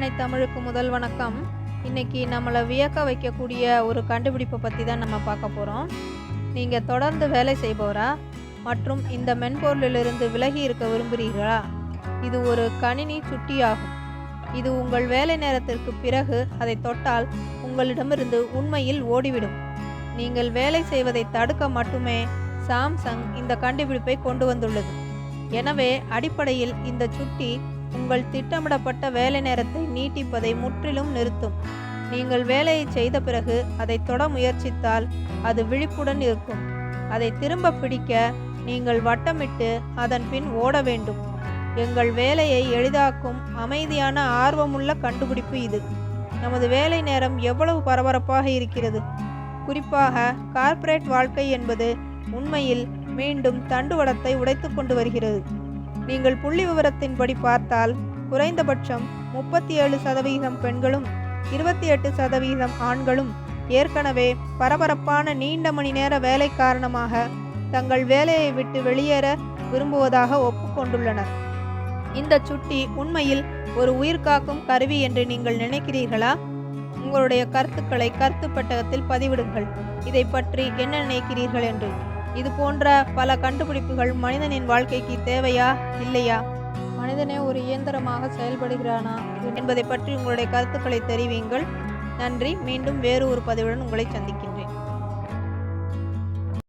அன்னை தமிழுக்கு முதல் வணக்கம். இன்னைக்கு நம்மளை வியக்க வைக்கக்கூடிய ஒரு கண்டுபிடிப்பை பற்றி தான் நம்ம பார்க்க போகிறோம் நீங்கள் தொடர்ந்து வேலை செய்பவரா? மற்றும் இந்த மென்பொருளிலிருந்து விலகி இருக்க விரும்புகிறீர்களா? இது ஒரு கணினி சுட்டியாகும். இது உங்கள் வேலை நேரத்திற்கு பிறகு அதை தொட்டால் உங்களிடமிருந்து உண்மையில் ஓடிவிடும். நீங்கள் வேலை செய்வதை தடுக்க மட்டுமே சாம்சங் இந்த கண்டுபிடிப்பை கொண்டு வந்துள்ளது. எனவே அடிப்படையில் இந்த சுட்டி உங்கள் திட்டமிடப்பட்ட வேலை நேரத்தை நீட்டிப்பதை முற்றிலும் நிறுத்தும். நீங்கள் வேலையை செய்த பிறகு அதை தொட முயற்சித்தால் அது விழிப்புடன் இருக்கும். அதை திரும்ப பிடிக்க நீங்கள் வட்டமிட்டு அதன் பின் ஓட வேண்டும். எங்கள் வேலையை எளிதாக்கும் அமைதியான ஆர்வமுள்ள கண்டுபிடிப்பு இது. நமது வேலை நேரம் எவ்வளவு பரபரப்பாக இருக்கிறது. குறிப்பாக கார்ப்பரேட் வாழ்க்கை என்பது உண்மையில் மீண்டும் தண்டுவடத்தை உடைத்து கொண்டு வருகிறது. நீங்கள் புள்ளி விவரத்தின்படி பார்த்தால் குறைந்தபட்சம் முப்பத்தி ஏழு சதவிகிதம் பெண்களும் இருபத்தி எட்டு சதவிகிதம் ஆண்களும் ஏற்கனவே பரபரப்பான நீண்ட மணி நேர வேலை காரணமாக தங்கள் வேலையை விட்டு வெளியேற விரும்புவதாக ஒப்புக்கொண்டுள்ளனர். இந்த சுட்டி உண்மையில் ஒரு உயிர்காக்கும் கருவி என்று நீங்கள் நினைக்கிறீர்களா? உங்களுடைய கருத்துக்களை கருத்து பெட்டகத்தில் பதிவிடுங்கள். இதை பற்றி என்ன நினைக்கிறீர்கள் என்று? இது போன்ற பல கண்டுபிடிப்புகள் மனிதனின் வாழ்க்கைக்கு தேவையா இல்லையா? மனிதனே ஒரு இயந்திரமாக செயல்படுகிறானா என்பதை பற்றி உங்களுடைய கருத்துக்களை தெரிவிங்கள் நன்றி. மீண்டும் வேறு ஒரு பதிவுடன் உங்களை சந்திக்கிறேன்